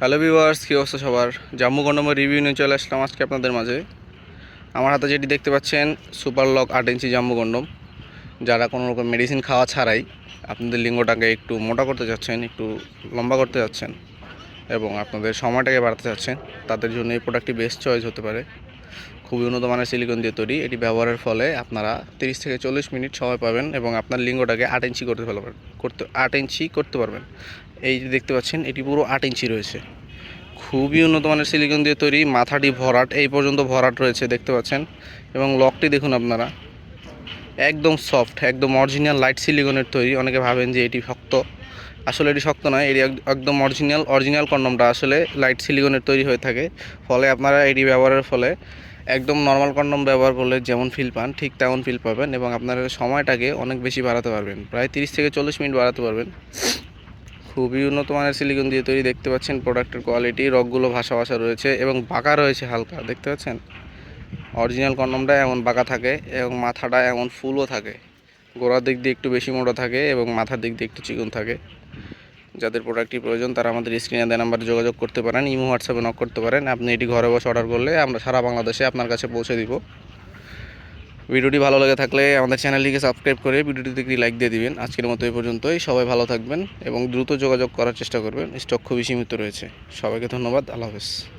Hello viewers, কী অবস্থা সবার? Jammu কন্ডমের review নিয়ে চলে আসলাম আজকে আপনাদের মাঝে। আমার হাতে যেটি দেখতে পাচ্ছেন সুপার লক আট ইঞ্চি জাম্মু কন্ডম যারা কোনো রকম মেডিসিন খাওয়া ছাড়াই আপনাদের লিঙ্গটাকে একটু মোটা করতে চাচ্ছেন, একটু লম্বা করতে চাচ্ছেন এবং আপনাদের সময়টাকে বাড়াতে চাচ্ছেন, তাদের জন্য এই প্রোডাক্টটি বেস্ট চয়েস হতে পারে। খুবই উন্নত মানের সিলিকন দিয়ে তৈরি। এটি ব্যবহারের ফলে আপনারা তিরিশ থেকে চল্লিশ মিনিট সময় পাবেন এবং আপনার লিঙ্গটাকে আট ইঞ্চি করতে ফেলবেন করতে আট ইঞ্চি করতে পারবেন। এই যে দেখতে পাচ্ছেন, এটি পুরো আট ইঞ্চি রয়েছে। খুবই উন্নত মানের সিলিকন দিয়ে তৈরি, মাথাটি ভরাট, এই পর্যন্ত ভরাট রয়েছে দেখতে পাচ্ছেন। এবং লকটি দেখুন আপনারা। একদম সফট একদম অরিজিনাল লাইট সিলিকনের তৈরি। অনেকে ভাবেন যে এটি শক্ত। আসলে এটি শক্ত নয়, এটি এক- একদম অরিজিনাল অরিজিনাল কন্ডমটা। আসলে লাইট সিলিকনের তৈরি হয়ে থাকে। ফলে আপনারা এটি ব্যবহারের ফলে একদম নর্মাল কন্ডম ব্যবহার করলে যেমন ফিল পান, ঠিক তেমন ফিল পাবেন এবং আপনারা সময়টাকে অনেক বেশি বাড়াতে পারবেন। প্রায় তিরিশ থেকে চল্লিশ মিনিট বাড়াতে পারবেন। খুবই উন্নত মানের সিলিকন দিয়ে তৈরি দেখতে পাচ্ছেন প্রোডাক্টের কোয়ালিটি রগগুলো ভাসা ভাসা রয়েছে এবং বাঁকা রয়েছে হালকা, দেখতে পাচ্ছেন? অরিজিনাল কন্ডমটা এমন বাঁকা থাকে এবং মাথাটা এমন ফুলও থাকে। গোড়ার দিক দিয়ে একটু বেশি মোটা থাকে এবং মাথার দিক দিয়ে একটু চিকন থাকে। যাদের প্রোডাক্টটি প্রয়োজন, তারা আমাদের স্ক্রিনে দেওয়া নাম্বারে যোগাযোগ করতে পারেন, ইমো হোয়াটসঅ্যাপে নক করতে পারেন। আপনি এটি ঘরে বসে অর্ডার করলে আমরা সারা বাংলাদেশে আপনার কাছে পৌঁছে দিব। ভিডিওটি ভালো লেগে থাকলে আমাদের চ্যানেলটিকে সাবস্ক্রাইব করে ভিডিওটিতে একটি লাইক দিয়ে দিবেন। আজকের মতো এই পর্যন্তই। সবাই ভালো থাকবেন এবং দ্রুত যোগাযোগ করার চেষ্টা করবেন। স্টক খুবই সীমিত রয়েছে। সবাইকে ধন্যবাদ। আল্লাহ হাফেজ।